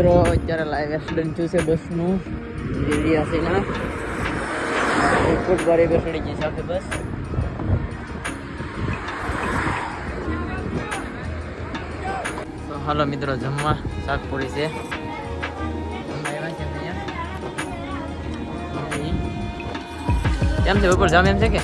મિત્રો, અત્યારે live accident થયું છે બસનું. દિલ્હી હસીના ફૂટ પર બેસડી ગઈ આખી બસ. હાલો મિત્રો, જમવા શાક પૂરી છે કેમ છે બપોર, જામ એમ છે કે?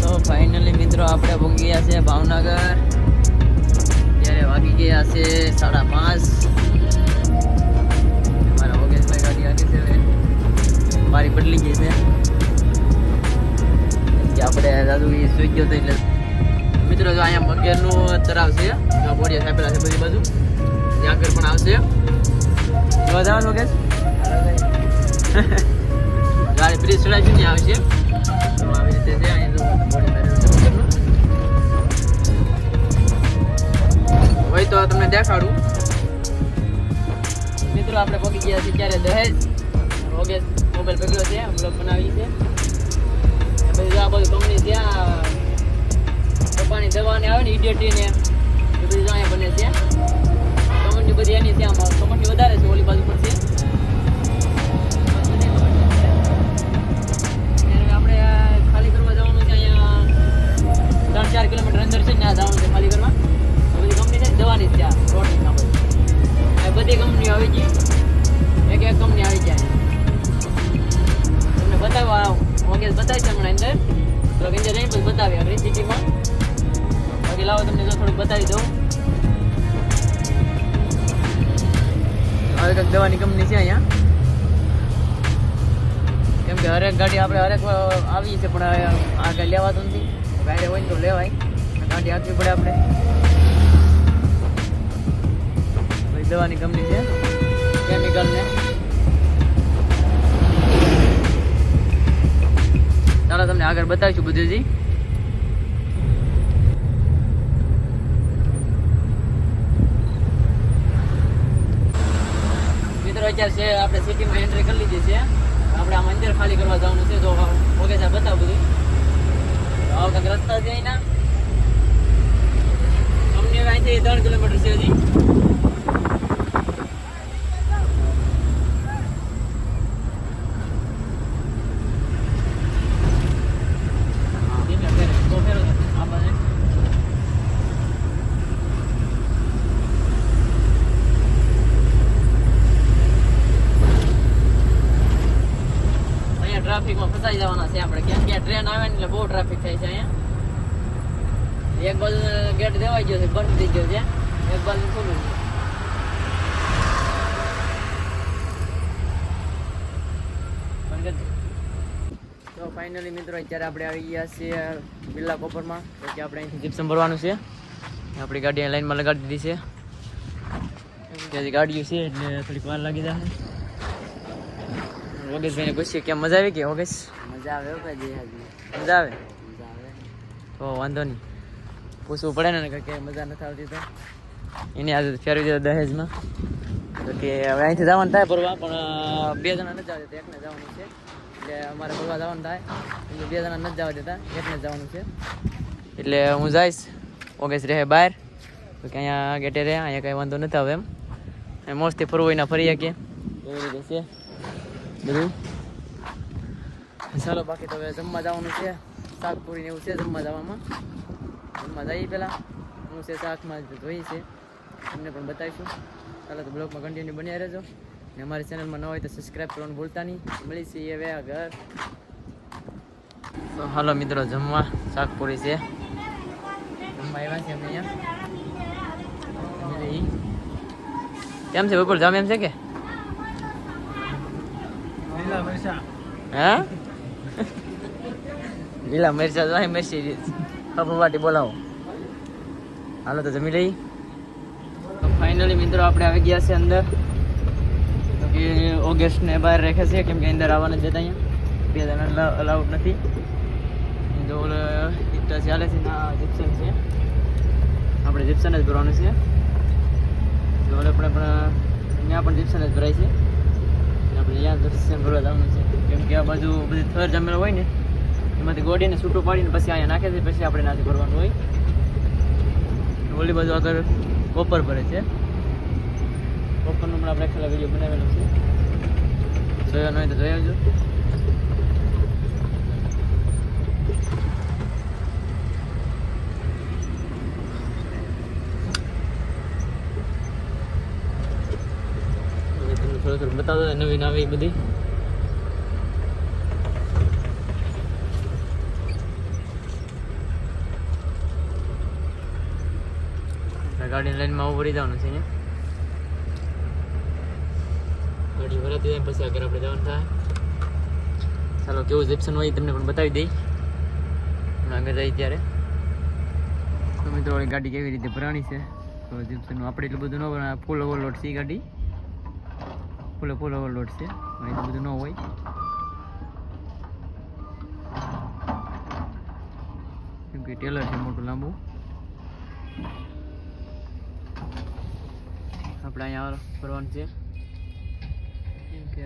તો ફાઇનલી મિત્રો, આપણે ભોગી ગયા છે ભાવનગર. ગયા છે સાડા પાંચ. મારા ઓગેશભાઈ ગાડી આગી છે મારી બદલી ગઈ છે. કે આપણે દાદુ એ સુઈ ગયો હતો એટલે મિત્રો જો અહીંયા મગેરનું તળાવ છે બોડિયા સાહેબેલા છે બધી બાજુ. ત્યાં આગળ પણ આવશે. જોવા જવાનું ઓગેશ ગાડી બ્રિજ ચડાવી ને, આવશે. તો આવી રીતે છે, અહીંયા હોય તો તમને દેખાડું. મિત્રો, આપણે પગી ગયા છીએ ક્યારે? દહેજ. ઓગેસ મોબાઈલ પકડ્યો છે. બ્લોગ બનાવી છે. પછી આ બધું કંપની ત્યાં પપ્પાની દવાને આવે ને ઇડિયટી ને એ બધી અહીંયા બને છે. કંપની બધી એની ત્યાં કંપની વધારે છે, ઓલી બાજુ પર છે. આપણે ખાલી કરવા જવાનું છે અહીંયા. ત્રણ ચાર કિલોમીટર અંદર છે ત્યાં જવાનું છે ખાલી કરવા. આવી છે, પણ આગળ લેવા લેવાતું નથી. ગાડી હોય તો લેવાય. ગાડી આપવી પડે આપણે. દવાની કંપની છે. કેમિકલ ને. ચાલો, તમને આગળ બતાવીશું બધું મિત્રો, અત્યારે છે, આપણે સિટીમાં એન્ટ્રી કરી લીધી છે. આપણે આ મંદિર ખાલી કરવા જવાનું છે, જો સાહેબ બતાવ બધું. આવો કંઈક રસ્તા છે અહીંના. કંપની અહીંથી ત્રણ કિલોમીટર છે હજી ધીમે ફેરો તો ફેરો આ બાજુ અહીંયા ટ્રાફિકમાં ફસાઈ જવાના છે આપણે કેમ કે ટ્રેન આવે ને એટલે બહુ ટ્રાફિક થાય છે અહીંયા એક બાજુ ગેટ દેવાઈ ગયો છે બંધ થઈ ગયો છે. ખુલ્લું છે બંધ દે. તો ફાઇનલી મિત્રો અત્યારે આપણે આવી ગયા છીએ બિરલા કોપરમાં તો કે આપણે અહીંથી જીપ્સમ ભરવાનું છે. આપણી ગાડી અહીં લાઈનમાં લગાડી દીધી છે. ત્યાંથી ગાડીઓ છે એટલે થોડીક વાર લાગી જશે ઓગેશભાઈને પૂછીએ કેમ મજા આવી કે ઓગેશ મજા આવે મજા આવે? મજા આવે. તો વાંધો નહીં. પૂછવું પડે ને કે મજા નથી આવતી તો. એની આજે ફેરવી દીધો દહેજમાં. તો કે હવે અહીંથી જવાનું થાય ફરવા પણ બે જણા નથી જવા દેતા. એકને જવાનું છે. એટલે અમારે ફરવા જવાનું થાય. એટલે બે જણા નથી જવા દેતા. એકને જવાનું છે. એટલે હું જઈશ. ઓગેશ રહે બહાર. તો કે અહીંયા ગેટે રહે. અહીંયા કાંઈ વાંધો નથી આવે એમ. મોજથી ફરવું એના ફરી શકીએ. એવી રીતે છે. બધું? ચાલો, બાકી તો હવે જમવા જવાનું છે. શાકપુરી ને એવું છે જમવા જવામાં. જમવા જઈએ પહેલાં. હું છે શાકમાં જોઈએ છે તમને પણ બતાવીશું. ચાલો તો બ્લોગમાં કન્ટિન્યુ બન્યા રહેજો. ને અમારી ચેનલમાં ન હોય તો સબસ્ક્રાઈબ કરવાનું ભૂલતા નહીં. મળી છીએ હવે આ ઘર તો હાલો મિત્રો જમવા શાક પૂરી છે. જમવા આવ્યા છે અમે અહીંયા. કેમ છે બપોર જામ એમ છે કે? હે? લીલા મરચા જાય મરચી વાટી બોલાવો. હાલો, તો જમી લઈ. ફાઇનલી મિત્રો આપણે આવી ગયા છે અંદર. તો કે ઓગસ્ટ ને બહાર રાખે છે, કેમ કે અંદર આવવાના જતા અહીંયા બે જણા અલાઉડ નથી. જો ઇટા ચાલે છે ના જીપ્સન છે. આપણે જીપ્સન જ ભરવાનું છે. જો આપણે પણ અહીંયા પણ જીપ્સન જ ભરાય છે. આપણે અહીંયા દર્શન ભરવા જવાનું છે. કેમ કે આ બાજુ બધી થર જમેલો હોય ને એમાંથી ગોડીને છૂટું પાડીને પછી અહીંયા નાખે છે, પછી આપણે નાથી ભરવાનું હોય. ઓલી બાજુ આગળ કોપર ભરે છે. કોપરનો પણ આપણે છેલ્લા વીડિયો બનાવેલો છે. જોયો ન હોય તો જોઈ આવજો. થોડું થોડું બતાવતો જાય નવી નવી બધી. ગાડીની લાઈનમાં ઉભરી જવાનું છે ગાડી ભરાતી જાય પછી આગળ આપણે જવાનું થાય. ચાલો, કેવું જીપ્સન હોય તમને પણ બતાવી દઈ. આગળ જઈએ ત્યારે. તો મિત્રો ગાડી કેવી રીતે ભરાણી છે? તો જીપ્સનનું આપણે એટલું બધું ન ભરાય ફૂલ ઓવરલોડ છે ગાડી. ફૂલ ફૂલ ઓવરલોડ છે. એટલું બધું ન હોય. કેમ ટેલર છે મોટું લાંબુ. આપણે અહીંયા ફરવાનું છે. કે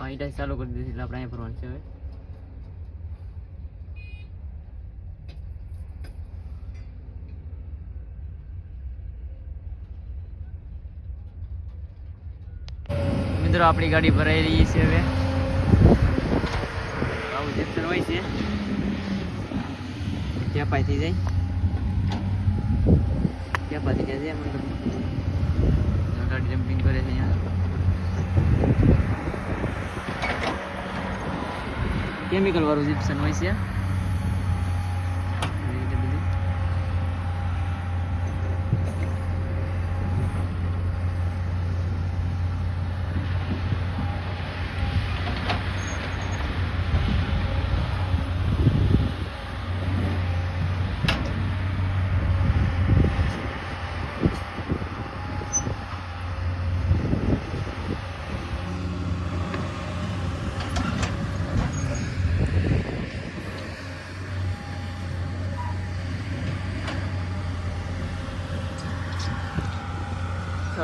આ ઈટા ચાલુ કરી દીધી એટલે આપણે અહીંયા ફરવાનું છે હવે. મિત્રો, આપણી ગાડી ભરાઈ રહી છે હવે. આવું જંક્શન હોય છે. ત્યાં પાછી જાય? ત્યાં પાછી જાય મતલબ ગાડી જમ્પિંગ કરે છે અહીંયા. કેમિકલ વાળું જીપ્સન હોય છે આવી રીતે બધું.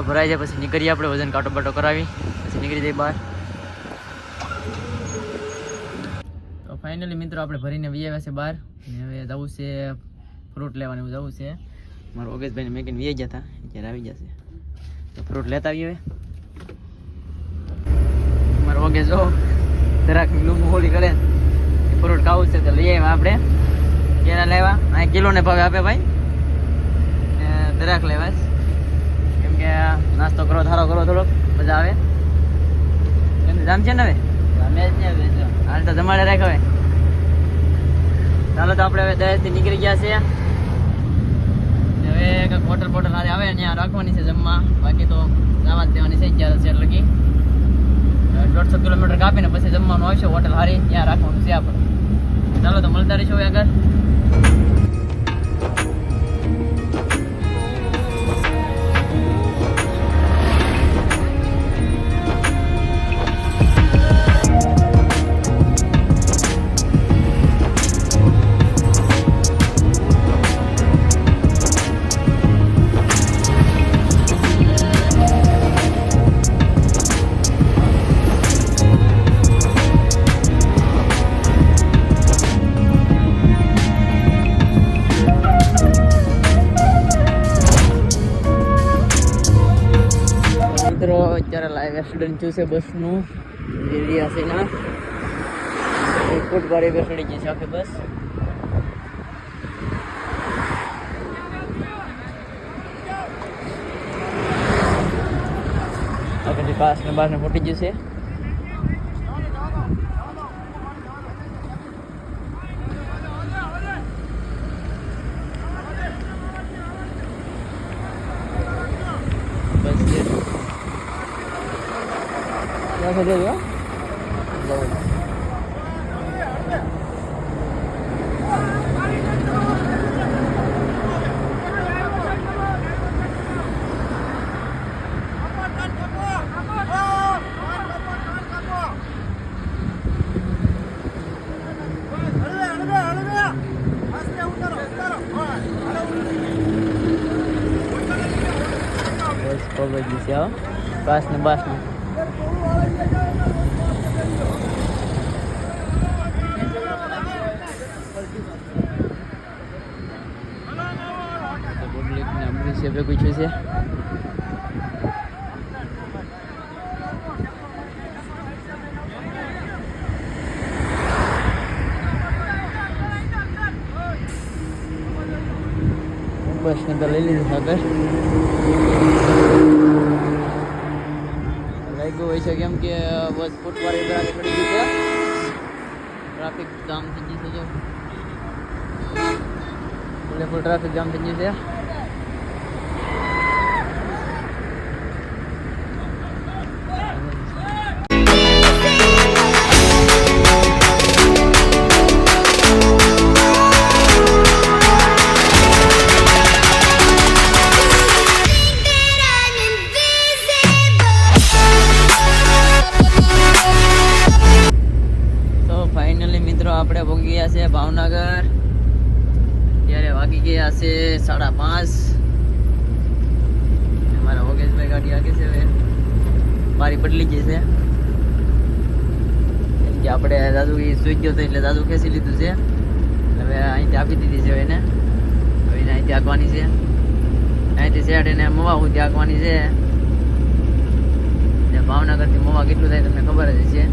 ચાલો ભરાઈ જાય, પછી નીકળીએ આપણે, વજન કાંટો બાટો કરાવી, પછી નીકળી જઈએ બહાર. તો ફાઇનલી મિત્રો, આપણે ભરીને વી આવ્યા છે બહાર. ને હવે જવું છે ફ્રૂટ લેવાનું જવું છે. મારો ઓગેશભાઈને મેકીને વી ગયા હતા, અત્યારે આવી જશે તો ફ્રૂટ લેતા આવીએ હવે. મારો ઓગેશ જો, જરાક લૂંબુ હોલી કરે. ફ્રૂટ ખાવું છે તો લઈ આવ્યા આપણે. કેળા લેવા. અહીં કિલોને ભાવે આપે ભાઈ. દરાક લેવા છે. કેમ કે નાસ્તો કરો ધારો કરો થોડોક મજા આવે? કેમ જામ છે ને હવે? અમે જ ને હવે હાલ તો જમાડે રાખ હવે. ચાલો તો આપણે હવે દહેજથી નીકળી ગયા છે હવે કંઈક હોટલ બોટલ હારે આવે ત્યાં રાખવાની છે જમવા. બાકી તો જવા જ દેવાની છે અગિયાર છે લગી. દોઢસો કિલોમીટર કાપીને પછી જમવાનું આવશે હોટલ હારી ત્યાં રાખવાનું છે આપણે. ચાલો તો મળતા રહીશું આગળ. એક્સિડન્ટ છે બસનું. એરિયા છે ના ફૂટ ભારે બેસડી ગઈ છે આખી બસ. આપણે પાસ ને બાર ને ફૂટી ગયું છે બસ છે ત્યાં સુધી છે ભેગું થયું છે બસ ને તો લઈ લીધું સાગર લાગ્યું હોય છે કેમ કે બસ ફૂટવાળી બરાબર પડી ગઈ છે ટ્રાફિક જામ થઈ ગઈ છે જો એટલે ફૂલ ટ્રાફિક જામ થઈ ગઈ છે આપણે ભોગી ગયા છે ભાવનગર. ત્યારે વાગી ગયા છે સાડા પાંચ. મારા વગેશભાઈ ગાડી આગે છે મારી બદલી ગઈ છે. કે આપણે દાદુ એ સુઈ ગયો હતો એટલે દાદુ ખેંચી લીધું છે. હવે અહીંથી આપી દીધી છે એને. હવે એને અહીંથી આંકવાની છે. અહીંથી શેઠ એને મવા સુધી આંકવાની છે. ભાવનગરથી મવા કેટલું થાય તમને ખબર જ છે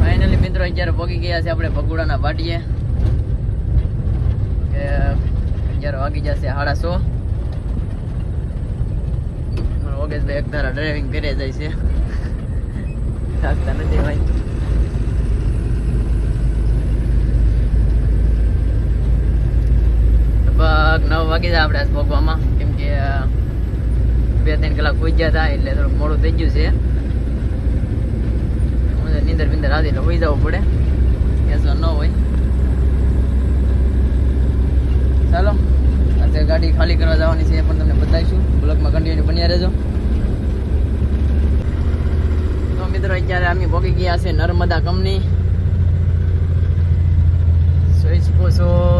ફાઇનલી મિત્રો ગયા છે આપણે ભગુડાના પાટીએ કે અત્યારે વાગી જશે સાડા સો. ઓગેશભાઈ એક ધારા ડ્રાઇવિંગ કરે જાય છે. થાકતા નથી ભાઈ. લગભગ નવ વાગી જાય આપણે ભોગવામાં. કેમ કે બે ત્રણ કલાક પૂજ્યા હતા એટલે થોડુંક મોડું થઈ ગયું છે. નીંદર બિંદર આવી એટલે હોઈ જવું પડે. કેસો ન હોય ચાલો, અત્યારે ગાડી ખાલી કરવા જવાની છે એ પણ તમને બતાવીશું. બ્લોકમાં કન્ટિન્યુ બન્યા રહેજો. તો મિત્રો, અત્યારે અમે પહોંચી ગયા છે નર્મદા કંપની. જોઈ શકો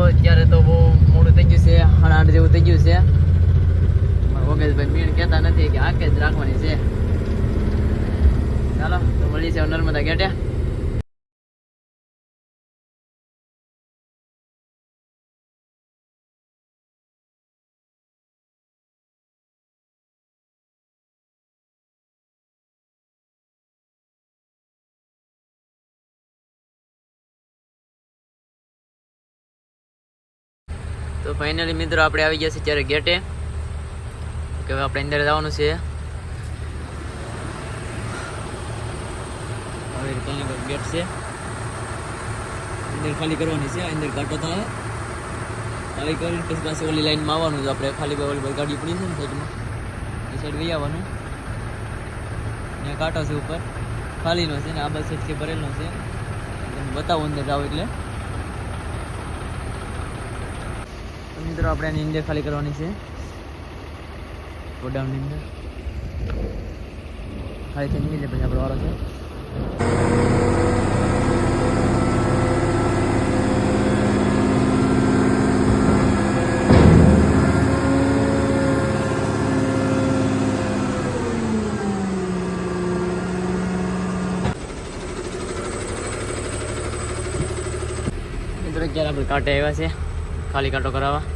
અત્યારે તો બહુ મોડું થઈ ગયું છે, સાડા આઠ જેવું થઈ ગયું છે. વગેશભાઈ મીણ કહેતા નથી કે આંખે જ રાખવાની છે. ચાલો, તો મળી છે નર્મદા ગેટે. તો ફાઇનલી મિત્રો આપણે આવી ગયા છીએ ત્યારે ગેટે કે હવે આપણે અંદર જવાનું છે. રીતે અહીંયા ગેટ છે. અંદર ખાલી કરવાની છે, અંદર કાંટો થાય. ખાલી કરીને પછી પાસે ઓલી લાઈનમાં આવવાનું છે. આપણે ખાલી ઓલી ગાડી પડી છે ને સાઈડમાં એ સાઈડ વહી આવવાનું. ત્યાં કાંટો છે ઉપર. ખાલીનો છે ને આ બાજુ સાઈડથી ભરેલો છે. બતાવું અંદર જાવ એટલે તો મિત્રો, આપણે આની અંદર ખાલી કરવાની છે. ગોડાઉનની અંદર. ખાલી થઈ જાય પછી આપણે વારો છે. અત્યારે આપણે કાંટે આવ્યા છે ખાલી કાંટો કરાવવા.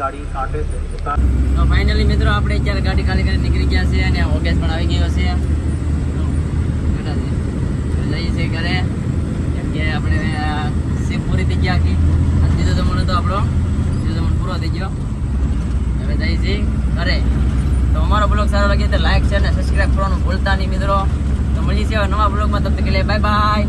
ગાડી કાઢે છે. તો ફાઇનલી મિત્રો આપણે અત્યારે ગાડી ખાલી કરી નીકળી ગયા છે અને ઓગેસ પણ આવી ગયો છે. લઈ છે ઘરે. કેમ કે આપણે સીમ પૂરી થઈ ગયા હતી દીધો જમણો તો આપણો દીધો જમણ પૂરો થઈ ગયો. હવે જઈ છે ઘરે. તો અમારો બ્લોગ સારો લાગે તો લાઈક છે અને સબસ્ક્રાઈબ કરવાનું ભૂલતા નહીં મિત્રો. તો મળીએ છીએ નવા બ્લોગમાં. તમને કહે બાય બાય